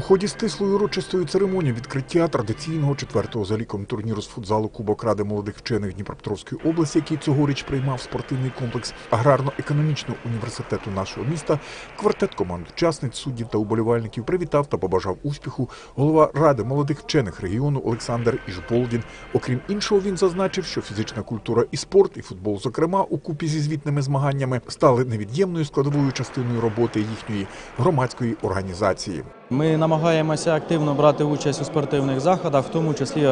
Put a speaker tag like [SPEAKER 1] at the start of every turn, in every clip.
[SPEAKER 1] У ході стислої урочистої церемонії відкриття традиційного четвертого за ліком турніру з футзалу Кубок Ради молодих вчених Дніпропетровської області, який цьогоріч приймав спортивний комплекс аграрно-економічного університету нашого міста, квартет команд учасниць, суддів та уболівальників привітав та побажав успіху голова Ради молодих вчених регіону Олександр Іжболдін. Окрім іншого, він зазначив, що фізична культура і спорт, і футбол, зокрема, у купі зі звітними змаганнями, стали невід'ємною складовою частиною роботи їхньої громадської організації.
[SPEAKER 2] Ми намагаємося активно брати участь у спортивних заходах, в тому числі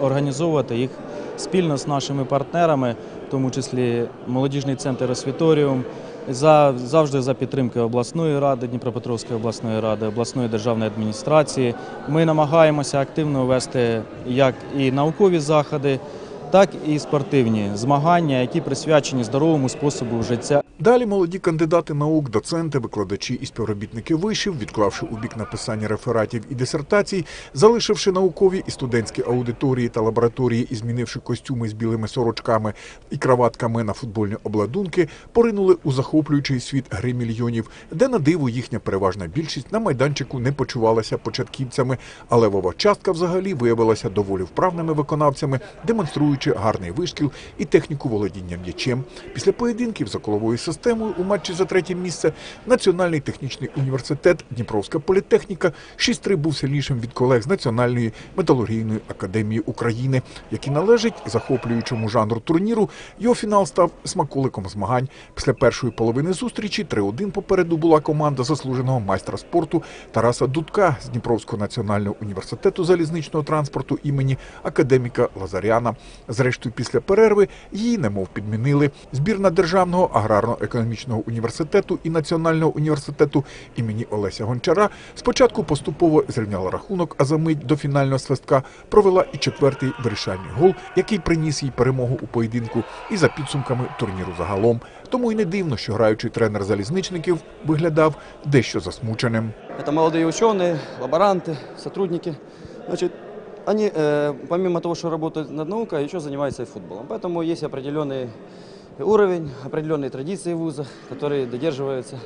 [SPEAKER 2] організовувати їх спільно з нашими партнерами, в тому числі молодіжний центр Освіторіум, за, завжди за підтримки обласної ради, Дніпропетровської обласної ради, обласної державної адміністрації. Ми намагаємося активно вести як і наукові заходи, так і спортивні змагання, які присвячені здоровому способу життя.
[SPEAKER 1] Далі молоді кандидати наук, доценти, викладачі і співробітники вишів, відклавши у бік написання рефератів і дисертацій, залишивши наукові і студентські аудиторії та лабораторії і змінивши костюми з білими сорочками і краватками на футбольні обладунки, поринули у захоплюючий світ гри мільйонів, де на диво їхня переважна більшість на майданчику не почувалася початківцями, а левова частка взагалі виявилася доволі вправними виконавцями, демонструючи гарний вишкіл і техніку володіння м'ячем. Після поєдинків за коловою системою у матчі за третє місце Національний технічний університет Дніпровська політехніка 6-3 був сильнішим від колег з Національної металургійної академії України, які належать захоплюючому жанру турніру. Його фінал став смаколиком змагань. Після першої половини зустрічі 3-1 попереду була команда заслуженого майстра спорту Тараса Дудка з Дніпровського національного університету залізничного транспорту імені академіка Лазаряна. Зрештою, після перерви її немов підмінили. Збірна державного аграрно-економічного університету і національного університету імені Олеся Гончара спочатку поступово зрівняла рахунок, а за мить до фінального свистка провела і четвертий вирішальний гол, який приніс їй перемогу у поєдинку і за підсумками турніру загалом. Тому й не дивно, що граючий тренер залізничників виглядав дещо засмученим.
[SPEAKER 3] Это молодые ученые, лаборанты, сотрудники. Значит, они, э, помимо того, что работают над наукой, еще занимаются и футболом. Поэтому есть определенный уровень, определенные традиции вуза, которые додерживаются,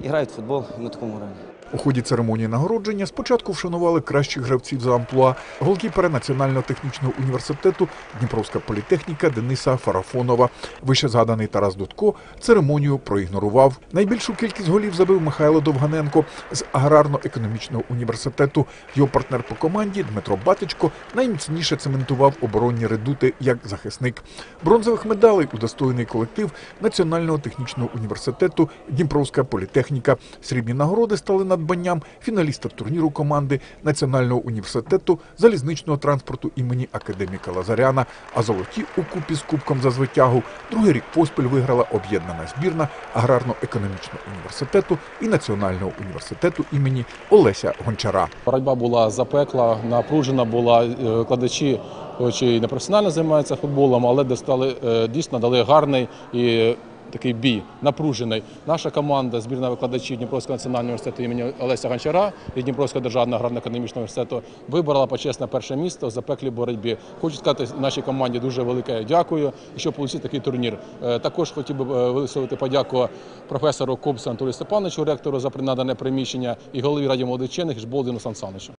[SPEAKER 3] играют в футбол на таком уровне.
[SPEAKER 1] У ході церемонії нагородження спочатку вшанували кращих гравців за амплуа голкіпера Національного технічного університету Дніпровська політехніка Дениса Фарафонова. Вище згаданий Тарас Дудко церемонію проігнорував. Найбільшу кількість голів забив Михайло Довганенко з аграрно-економічного університету. Його партнер по команді Дмитро Батичко найміцніше цементував оборонні редути як захисник. Бронзових медалей удостоєний колектив Національного технічного університету Дніпровська політехніка. Срібні нагороди стали надбанням фіналіста турніру команди Національного університету залізничного транспорту імені академіка Лазаряна. А золоті у купі з кубком за звитягу другий рік поспіль виграла об'єднана збірна аграрно-економічного університету і Національного університету імені Олеся Гончара.
[SPEAKER 4] Боротьба була запекла, напружена була. Е, Викладачі, хоч і не професіонально займаються футболом, але достали, е, дійсно дали гарний і такий бій, напружений. Наша команда, збірна викладачів Дніпровського національного університету імені Олеся Гончара і Дніпровського державного аграрно-економічного університету вибрала почесне перше місце в запеклій боротьбі. Хочу сказати нашій команді дуже велике дякую, що отримати такий турнір. Е, Також хотів би е, висловити подяку професору Кобсу Анатолію Степановичу, ректору за принадане приміщення і голові раді молодих вчених Жболдину Сан Саничу.